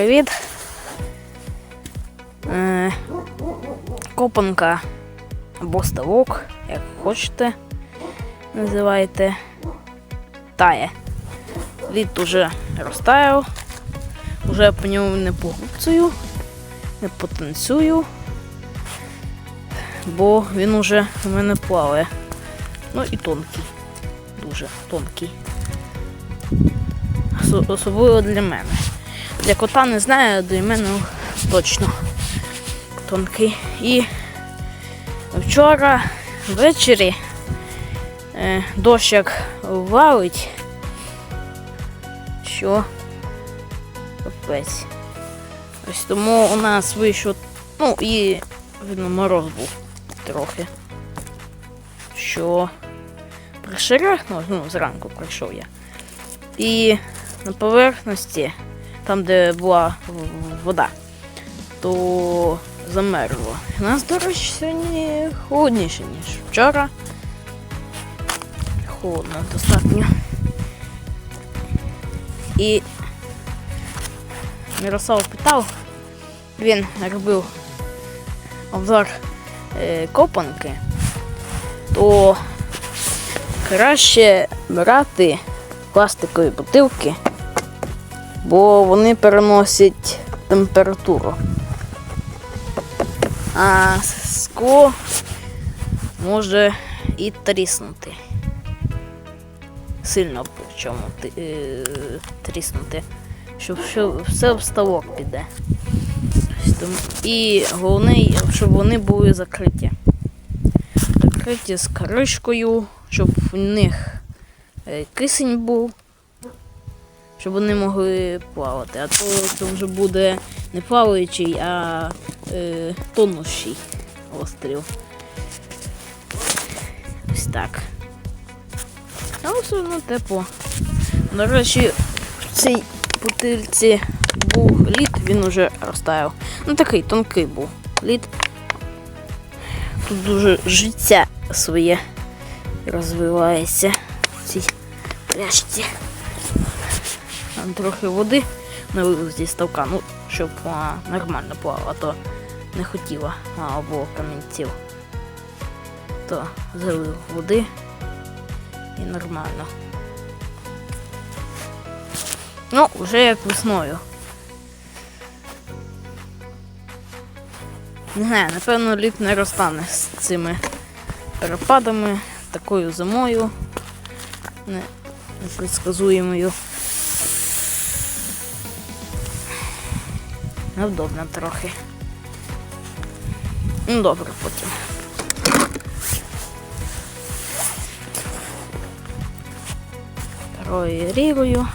Привіт. Е, копанка або ставок, як хочете, називайте. Тає. Лід уже розтаяв. Уже по ньому не погупцюю, не потанцюю, бо він уже у мене плаває. Ну і тонкий. Дуже тонкий. Особливо для мене. Для кота не знаю, для мене точно тонкий. І вчора ввечері е, дощ як валить, що капець. Ось тому у нас вийшов, ну і видно, мороз був трохи. Що пришерехнуло, ну, зранку прийшов я. І на поверхності, там, де була вода, то замерло. У нас, до речі, сьогодні холодніше, ніж вчора. Холодно достатньо. І Мирослав питав, він робив обзор е, копанки, то краще брати пластикові бутилки, бо вони переносять температуру. А скло може і тріснути. Сильно причому е, тріснути, щоб все в ставок піде. І головне, щоб вони були закриті. Закриті з кришкою, щоб в них е, кисень був, щоб вони могли плавати. А то це вже буде не плаваючий, а е, тонущий острів. Ось так. Але все одно тепло. До речі, в цій бутильці був лід, він уже розтаяв. Ну такий тонкий був лід. Тут дуже життя своє розвивається в цій пляшці. Там трохи води налили зі ставка, ну, щоб а, нормально плавала, то не хотіла або камінців. То залив води і нормально. Ну, вже як весною. Не знаю, напевно, лід не розтане з цими перепадами, такою зимою не- непредсказуємою. Невдобно трохи. Ну, добре потім. Проірірую.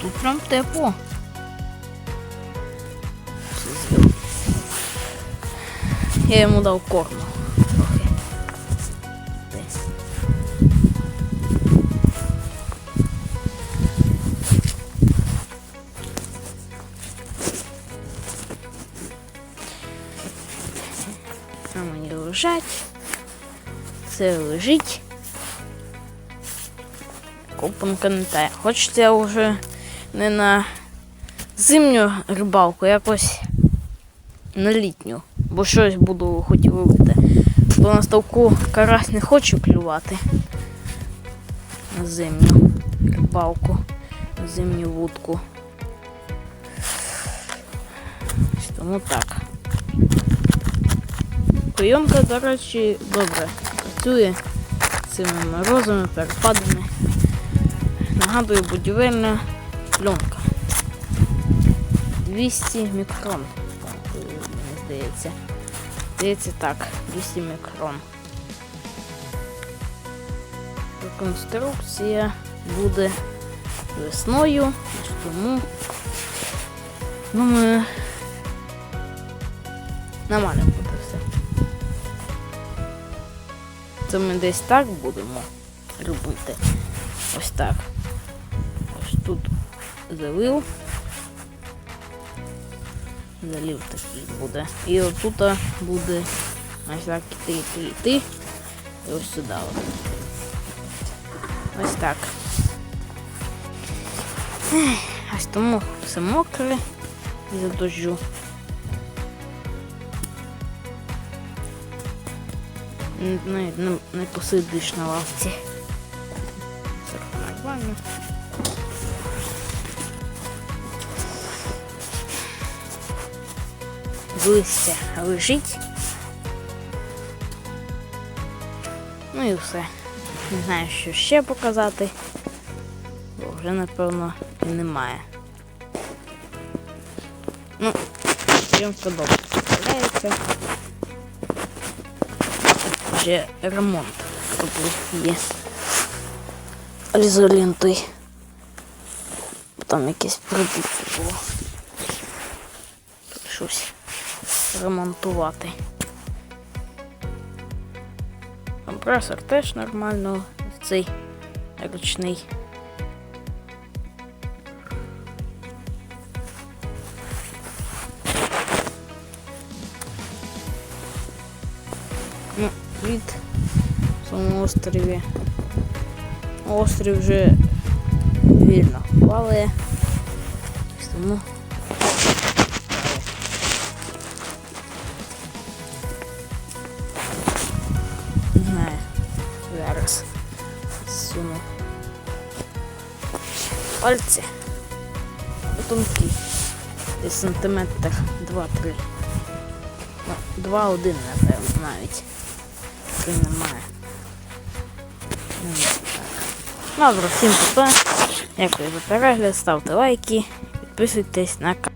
Тут прям тепло. Я йому дав корму Там вони лежать. Це лежить. Копанка не тає. Хочеться вже не на зимню рибалку, якось на літню. Бо щось буду хотів робити. Бо на ставку карась не хочу клювати. На зимню рибалку, на зимню вудку. Тому так. Прийомка, до речі, добре працює цими морозами, перепадами. Нагадую, будівельна пленка. 200 мікрон, мені здається. Здається так, 200 мікрон. Реконструкція буде весною, тому думаю, нормально буде Це ми десь так будемо робити. Ось так. Ось тут залив. Залив такий буде. І отут буде ось так іти, іти, іти. І ось сюди. Ось так. Ось тому все мокре із-за дощу. Н- Навіть не, не посидиш на лавці. Все нормально. Листя лежить. Ну і все. Не знаю, що ще показати. Бо вже, напевно, і немає. Ну, їм сподобається. Вже ремонт тут є. Ізолентою. Там якесь прибуття було. Тут щось ремонтувати. Компресор теж нормально. Цей ручний. Від в цьому острові. Острів вже вільно плаває. Тому не знаю. Зараз суну. Пальці. Тонкі. Десь сантиметр 2-3. Ну, 2-1, напевно, навіть. Такий немає. Добре, всім па. Дякую за перегляд, ставте лайки, підписуйтесь на канал.